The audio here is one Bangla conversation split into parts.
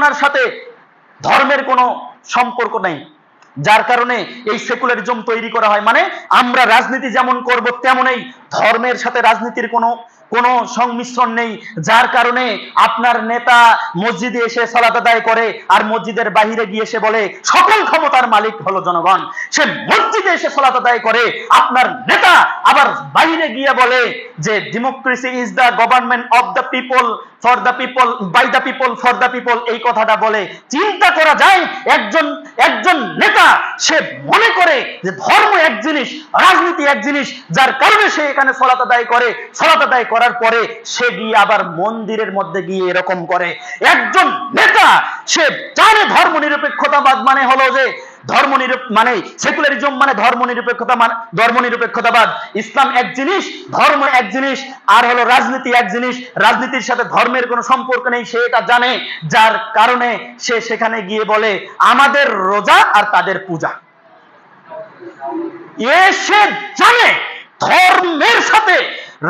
চেতনার সাথে ধর্মের কোনো সম্পর্ক নেই। যার কারণে এই সেকুলারিজম তৈরি করা হয়। মানে আমরা রাজনীতি যেমন করব তেমনই ধর্মের সাথে রাজনীতির কোনো কোনো সংমিশ্রণ নেই। যার কারণে আপনার নেতা মসজিদে এসে সালাত আদায় করে আর মসজিদের বাহিরে গিয়ে এসে বলে, সকল ক্ষমতার মালিক হলো জনগণ। সে মসজিদে এসে সালাত আদায় করে, আপনার নেতা আবার বাইরে গিয়ে বলে যে democracy is the government of the people for the people by the people for the people এই কথাটা বলে চিন্তা করা যায়, একজন একজন নেতা, সে মনে করে যে ধর্ম এক জিনিস, রাজনীতি এক জিনিস, যার কারণে সে এখানে সলাত আদায় করে সলাত আদায় করার পরে সে গিয়ে আবার মন্দিরের মধ্যে গিয়ে এরকম করে। একজন নেতা, সে জানে ধর্ম নিরপেক্ষতাবাদ মানে হলো যে ধর্ম মানে সেকুলারিজম মানে ধর্ম নিরপেক্ষতা মানে ধর্ম নিরপেক্ষতাবাদ ইসলাম এক জিনিস, ধর্ম এক জিনিস, আর হলো রাজনীতি এক জিনিস। রাজনীতির সাথে ধর্মের কোনো সম্পর্ক নেই, সে এটা জানে। যার কারণে সে সেখানে গিয়ে বলে, আমাদের রোজা আর তাদের পূজা। এ সে জানে, ধর্মের সাথে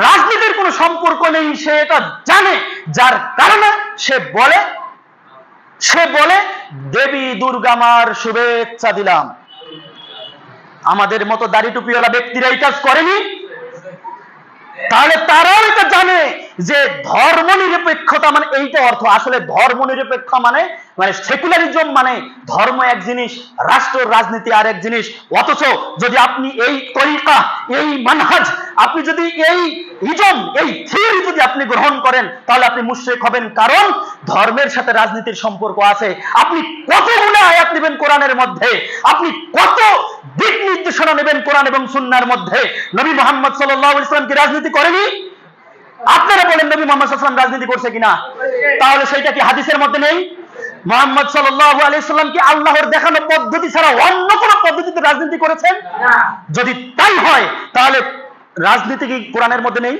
রাজনীতির কোনো সম্পর্ক নেই, সে এটা জানে। যার কারণে সে বলে সে বলে দেবী দুর্গামার শুভেচ্ছা দিলাম। আমাদের মতো দাড়ি টুপিওয়ালা ব্যক্তিরা এই কাজ করেনি? তাহলে তারাও এটা জানে। যে ধর্ম নিরপেক্ষতা মানে এইটা অর্থ। আসলে ধর্ম নিরপেক্ষ মানে মানে সেকুলারিজম মানে ধর্ম এক জিনিস, রাষ্ট্র রাজনীতি আর এক জিনিস। অথচ যদি আপনি এই তরিকা, এই মানহাজ, আপনি যদি এই ইজম এই থিওরি যদি আপনি গ্রহণ করেন, তাহলে আপনি মুশরিক হবেন। কারণ ধর্মের সাথে রাজনীতির সম্পর্ক আছে। আপনি কত কতগুলো আয়াত নেবেন কোরআনের মধ্যে? আপনি কত দিক নির্দেশনা নেবেন কোরআন এবং সুন্নার মধ্যে? নবী মোহাম্মদ সাল্লাহ ইসলাম কি রাজনীতি করেনি? আপনারা বলেন নবী মোহাম্মদ রাজনীতি করছে কিনা? তাহলে সেইটা কি হাদিসের মধ্যে নেই? মোহাম্মদ সাল্লাল্লাহু আলাইহি সাল্লাম কি আল্লাহর দেখানো পদ্ধতি ছাড়া অন্য কোনো পদ্ধতিতে রাজনীতি করেছেন? যদি তাই হয় তাহলে রাজনীতি কি কোরআনের মধ্যে নেই?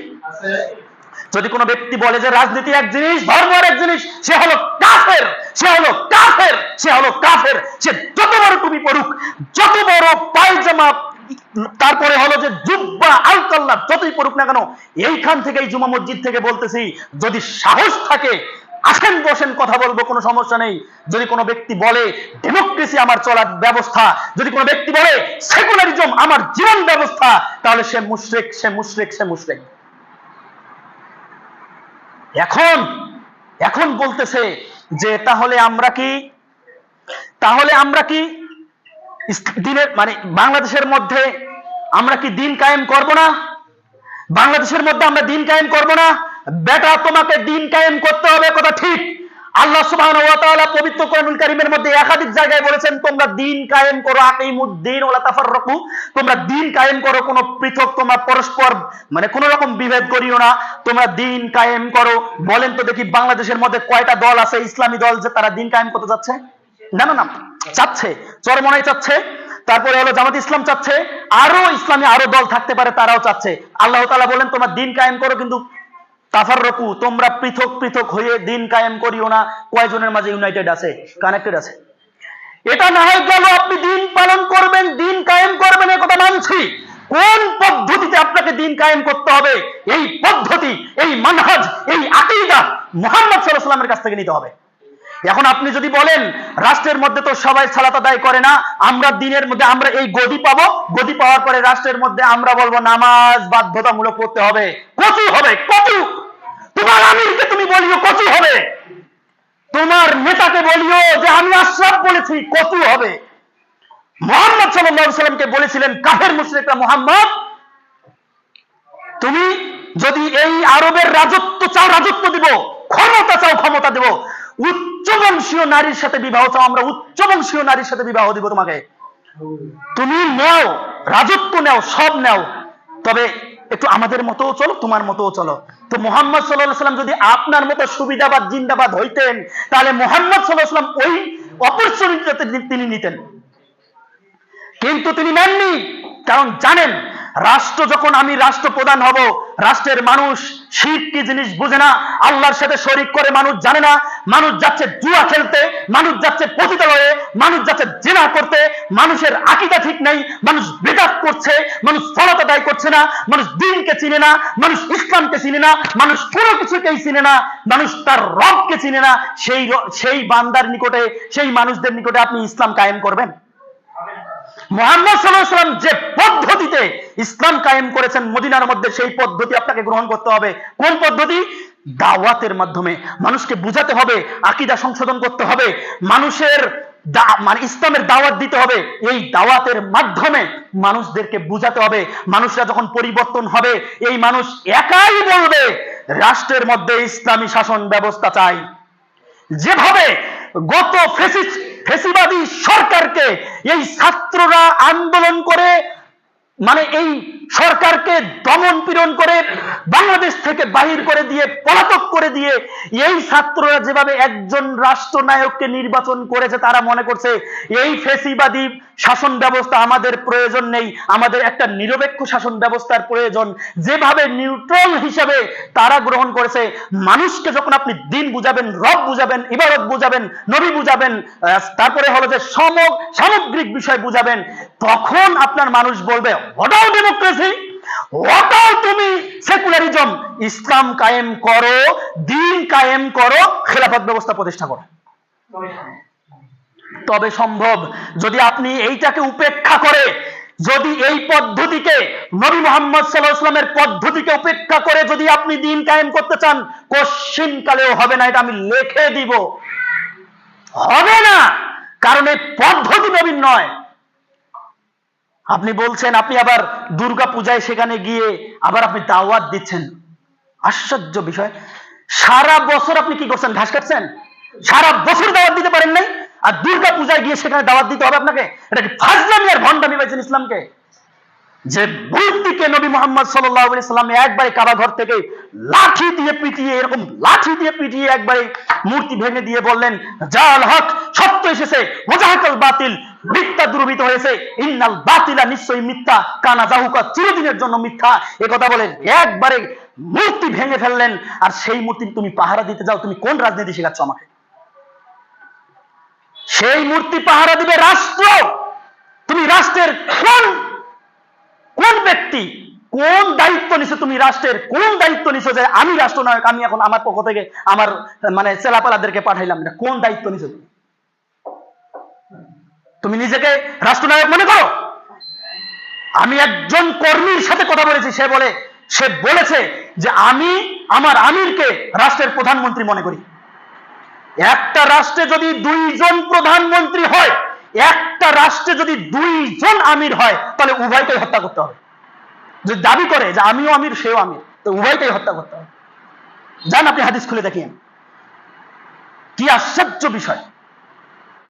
যদি কোনো ব্যক্তি বলে যে রাজনীতি এক জিনিস ধর্ম এক জিনিস সে হলো কাফের সে হলো কাফের সে হলো কাফের সে যত বড় টুপি পড়ুক যত বড় পায়জামা তারপরে হলো যে জুব্বা আলকাল্লা যতই পড়ুক না কেন, এইখান থেকে এই জুমা মসজিদ থেকে বলতেছি, যদি সাহস থাকে, আসেন, বসেন, কথা বলব, কোনো সমস্যা নেই। যদি কোনো ব্যক্তি বলে ডেমোক্রেসি আমার চলার ব্যবস্থা। যদি কোনো ব্যক্তি বলে সেকুলারিজম আমার জীবন ব্যবস্থা, তাহলে সে মুশরিক সে মুশরিক সে মুশরিক। এখন এখন বলতেছে যে, তাহলে আমরা কি, তাহলে আমরা কি দিনের মানে বাংলাদেশের মধ্যে আমরা কি দিন কায়েম করব না? বাংলাদেশের মধ্যে আমরা দিন কায়েম করব না? বেটা, তোমাকে দিন কায়েম করতে হবে, কথা ঠিক। আল্লাহ তাআলা পবিত্র কোরআনুল কারীমের মধ্যে একাধিক জায়গায় বলেছেন, তোমরা দিন কায়েম করো, আকিমুদ্দিন ওয়ালা তাফাররাকু। তোমরা দিন কায়েম করো, কোনো পৃথক তোমরা পরস্পর মানে কোনো রকম বিভেদ করিও না। তোমরা দিন কায়েম করো। বলেন তো দেখি বাংলাদেশের মধ্যে কয়টা দল আছে, ইসলামী দল যে তারা দিন কায়েম করতে যাচ্ছে? না না না চাচ্ছে চরমনাই চাচ্ছে তারপরে হলো জামাত ইসলাম চাচ্ছে, আরও ইসলামী আরও দল থাকতে পারে, তারাও চাচ্ছে। আল্লাহ তাআলা বলেন, তোমরা দিন কায়েম করো কিন্তু তাফাররকু, তোমরা পৃথক পৃথক হয়ে দিন কায়েম করিও না। কয়জনের মাঝে ইউনাইটেড আছে? কানেক্টেড আছে। এটা না হয় গেল, আপনি দিন পালন করবেন, দিন কায়েম করবেন, এ কথা মানছি। কোন পদ্ধতিতে আপনাকে দিন কায়েম করতে হবে? এই পদ্ধতি, এই মানহাজ, এই আকিদা মোহাম্মদ সাল্লাল্লাহু আলাইহি ওয়াসাল্লামের কাছ থেকে নিতে হবে। এখন আপনি যদি বলেন, রাষ্ট্রের মধ্যে তো সবাই সালাত আদায় করে না, আমরা দিনের মধ্যে, আমরা এই গদি পাবো। গদি পাওয়ার পরে রাষ্ট্রের মধ্যে আমরা বলব, নামাজ বাধ্যতামূলক করতে হবে। কচু হবে, কচু! তোমার আমিরকে তুমি বলিও কচু হবে। তোমার নেতাকে বলিও যে, আমি আশরাফ বলেছি, কচু হবে। মোহাম্মদ আলাইহি সাল্লামকে বলেছিলেন, কাফের, মুশরিকরা মোহাম্মদ, তুমি যদি এই আরবের রাজত্ব চাও, রাজত্ব দিব, ক্ষমতা চাও, ক্ষমতা দেব। উচ্চ বংশীয় নারীর সাথে বিবাহ চাও, আমরা উচ্চ বংশীয় নারীর সাথে বিবাহ দিব তোমাকে। তুমি নেও, রাজত্ব নেও, সব নেও, তবে একটু আমাদের মতো চলো, তোমার মতো চলো। তো মোহাম্মদ সাল্লাহ সাল্লাম যদি আপনার মতো সুবিধাবাদ, জিন্দাবাদ হইতেন, তাহলে মোহাম্মদ সাল্লাহ সাল্লাম ওই অপরচুনিটিতে তিনি নিতেন। কিন্তু তিনি নেননি, কারণ জানেন রাষ্ট্র যখন আমি রাষ্ট্রপ্রধান হব, রাষ্ট্রের মানুষ শির কি জিনিস বুঝে না, আল্লাহর সাথে শরিক করে মানুষ জানে না, মানুষ যাচ্ছে জুয়া খেলতে, মানুষ যাচ্ছে পতিতালয়ে মানুষ যাচ্ছে জেনা করতে, মানুষের আকিদা ঠিক নেই, মানুষ বেদাত করছে, মানুষ ফলত আদায় করছে না, মানুষ দিনকে চিনে না, মানুষ ইসলামকে চিনে না, মানুষ কোনো কিছুকেই চিনে না, মানুষ তার রবকে চিনে না, সেই সেই বান্দার নিকটে, সেই মানুষদের নিকটে আপনি ইসলাম কায়েম করবেন। মোহাম্মদ সাল্লাম যে পদ্ধতিতে ইসলাম কায়েম করেছেন মদিনার মধ্যে, সেই পদ্ধতি আপনাকে গ্রহণ করতে হবে। কোন পদ্ধতি? দাওয়াতের মাধ্যমে। মানুষকে বুঝাতে হবে, আকিদা সংশোধন করতে হবে, মানুষের মানে ইসলামের দাওয়াত দিতে হবে। এই দাওয়াতের মাধ্যমে মানুষদেরকে বুঝাতে হবে। মানুষরা যখন পরিবর্তন হবে, এই মানুষ একাই বলবে, রাষ্ট্রের মধ্যে ইসলামী শাসন ব্যবস্থা চাই। যেভাবে গত ফেসিস ফেসিবাদী সরকারকে এই ছাত্ররা আন্দোলন করে মানে এই সরকারকে দমন পীড়ন করে, বাংলাদেশ থেকে বাহির করে দিয়ে, পলাতক করে দিয়ে এই ছাত্ররা যেভাবে একজন রাষ্ট্রনায়ককে নির্বাচন করেছে তারা মনে করছে এই ফেসিবাদী শাসন ব্যবস্থা আমাদের প্রয়োজন নেই, আমাদের একটা নিরপেক্ষ শাসন ব্যবস্থার প্রয়োজন। যেভাবে নিউট্রাল হিসেবে তারা গ্রহণ করেছে, মানুষকে যখন আপনি দিন বুঝাবেন, রব বুঝাবেন, ইবারত বুঝাবেন, নবী বুঝাবেন তারপরে হলো যে সম সামগ্রিক বিষয় বুঝাবেন, তখন আপনার মানুষ বলবে ওটাও ডেমোক্রেসি ওটাও তুমি সেকুলারিজম ইসলাম কায়েম করো, দিন কায়েম করো, খেলাফত ব্যবস্থা প্রতিষ্ঠা করো। তবে সম্ভব, যদি আপনি এইটাকে উপেক্ষা করে, যদি এই পদ্ধতিকে নবী মোহাম্মদ পদ্ধতিকে উপেক্ষা করে যদি আপনি দিন কায়েম করতে চান কালেও হবে না, এটা আমি লিখে দিব। হবে না, কারণ এই পদ্ধতি নবীন নয়। আপনি বলছেন, আপনি আবার দুর্গা পূজায় সেখানে গিয়ে আবার আপনি দাওয়াত দিচ্ছেন। আশ্চর্য বিষয়। সারা বছর আপনি কি করছেন? ঘাস কাটছেন? সারা বছর দাওয়াত দিতে পারেন নাই? আর দুর্গা পূজায় গিয়ে সেখানে দাওয়াত দিতে হবে আপনাকে? এটা কি ফাজলামি আর ভণ্ডামি পাইছেন ইসলামকে? যে মূর্তিকে নবী মোহাম্মদ সাল্লাম একবারে কাবা ঘর থেকে লাঠি দিয়ে পিটিয়ে, এরকম লাঠি দিয়ে পিটিয়ে একবারে মূর্তি ভেঙে দিয়ে বললেন, জাল হক, সত্য এসেছে মোজাহাকাল বাতিল, মিথ্যা দুর্বৃত হয়েছে। ইন্নাল বাতিলা নিশ্চয়ই মিথ্যা কানা জাহুকা চিরদিনের জন্য মিথ্যা। এ কথা বলেন, একবারে মূর্তি ভেঙে ফেললেন। আর সেই মূর্তি তুমি পাহারা দিতে যাও, তুমি কোন রাজনীতি শেখাচ্ছ আমাকে? সেই মূর্তি পাহারা দিবে রাষ্ট্র। তুমি রাষ্ট্রের কোন কোন ব্যক্তি, কোন দায়িত্ব নিছো তুমি রাষ্ট্রের? কোন দায়িত্ব নিছো যে আমি রাষ্ট্রনায়ক, আমি এখন আমার পক্ষ থেকে আমার মানে চেলাপালাদেরকে পাঠাইলাম? কোন দায়িত্ব নিছো তুমি? তুমি নিজেকে রাষ্ট্রনায়ক মনে করো? আমি একজন কর্মীর সাথে কথা বলেছি, সে বলে, সে বলেছে যে আমি আমার আমিরকে রাষ্ট্রের প্রধানমন্ত্রী মনে করি। একটা রাষ্ট্রে যদি দুইজন প্রধানমন্ত্রী হয়, একটা রাষ্ট্রে যদি দুইজন আমির হয়, তাহলে উভয়কেই হত্যা করতে হবে। যদি দাবি করে যে আমিও আমির, সেও আমির, তো উভয়কেই হত্যা করতে হবে। যান আপনি হাদিস খুলে দেখিয়েন। কি আশ্চর্য বিষয়।